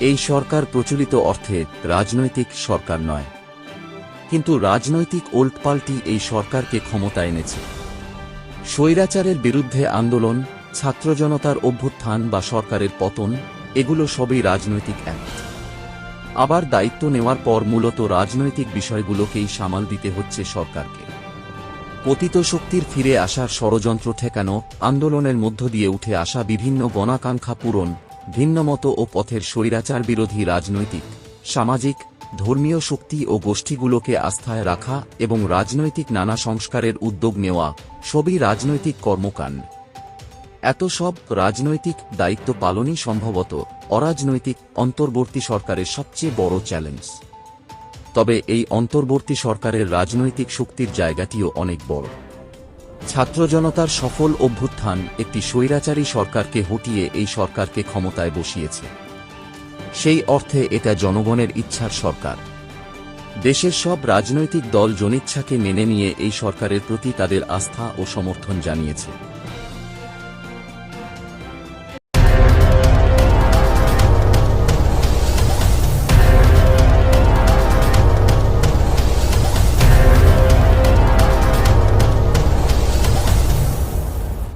এই সরকার প্রচলিত অর্থে রাজনৈতিক সরকার নয়। কিন্তু রাজনৈতিক ওল্টপাল্টি এই সরকারকে ক্ষমতা এনেছে। স্বৈরাচারের বিরুদ্ধে আন্দোলন, ছাত্র জনতার অভ্যুত্থান বা সরকারের পতন, এগুলো সবই রাজনৈতিক অ্যাক্ট আবার দায়িত্ব নেওয়ার পর মূলত রাজনৈতিক বিষয়গুলোকেই সামাল দিতে হচ্ছে সরকারকে। পতিত শক্তির ফিরে আসার ষড়যন্ত্র ঠেকানো, আন্দোলনের মধ্য দিয়ে উঠে আসা বিভিন্ন গণাকাঙ্ক্ষা পূরণ ভিন্নমত ও পথের স্বৈরাচার বিরোধী রাজনৈতিক, সামাজিক, ধর্মীয় শক্তি ও গোষ্ঠীগুলোকে আস্থায় রাখা এবং রাজনৈতিক নানা সংস্কারের উদ্যোগ নেওয়া সবই রাজনৈতিক কর্মকাণ্ড। এত সব রাজনৈতিক দায়িত্ব পালনই সম্ভবত অরাজনৈতিক অন্তর্বর্তী সরকারের সবচেয়ে বড় চ্যালেঞ্জ। তবে এই অন্তর্বর্তী সরকারের রাজনৈতিক শক্তির জায়গাটিও অনেক বড়। ছাত্র জনতার সফল অভ্যুত্থান একটি স্বৈরাচারী সরকারকে হটিয়ে এই সরকারকে ক্ষমতায় বসিয়েছে। সেই অর্থে এটা জনগণের ইচ্ছার সরকার। দেশের সব রাজনৈতিক দল জনিচ্ছাকে মেনে নিয়ে এই সরকারের প্রতি তাদের আস্থা ও সমর্থন জানিয়েছে।